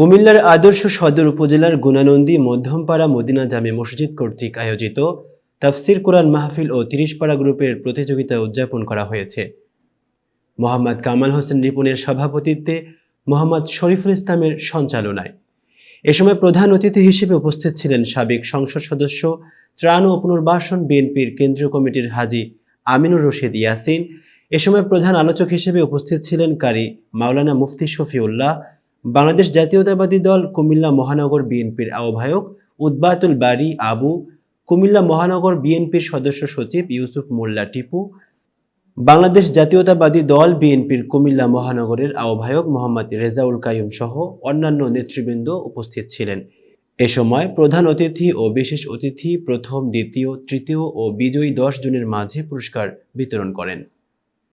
কুমিল্লার আদর্শ সদর উপজেলার গুণানন্দী মধ্যমপাড়া মদিনা জামে মসজিদ কর্তৃক আয়োজিত তাফসির কোরআন মাহফিল ও তিরিশপাড়া গ্রুপের প্রতিযোগিতা উদযাপন করা হয়েছে। মোহাম্মদ কামাল হোসেন রিপনের সভাপতিত্বে মোহাম্মদ শরীফুল ইসলামের সঞ্চালনায়। এ সময় প্রধান অতিথি হিসেবে উপস্থিত ছিলেন সাবেক সংসদ সদস্য, ত্রাণ ও পুনর্বাসন বিএনপির কেন্দ্রীয় কমিটির হাজি আমিনুর রশিদ ইয়াসিন। এ সময় প্রধান আলোচক হিসেবে উপস্থিত ছিলেন কারি মাওলানা মুফতি শফিউল্লাহ বাংলাদেশ জাতীয়তাবাদী দল কুমিল্লা মহানগর বিএনপির আহ্বায়ক উদ্বাতুল বাড়ি আবু, কুমিল্লা মহানগর বিএনপির সদস্য সচিব ইউসুফ মোল্লা টিপু, বাংলাদেশ জাতীয়তাবাদী দল বিএনপির কুমিল্লা মহানগরের আহ্বায়ক মোহাম্মদ রেজাউল কায়ুম সহ অন্যান্য নেতৃবৃন্দ উপস্থিত ছিলেন। এ সময় প্রধান অতিথি ও বিশেষ অতিথি প্রথম, দ্বিতীয়, তৃতীয় ও বিজয়ী দশ জনের মাঝে পুরস্কার বিতরণ করেন।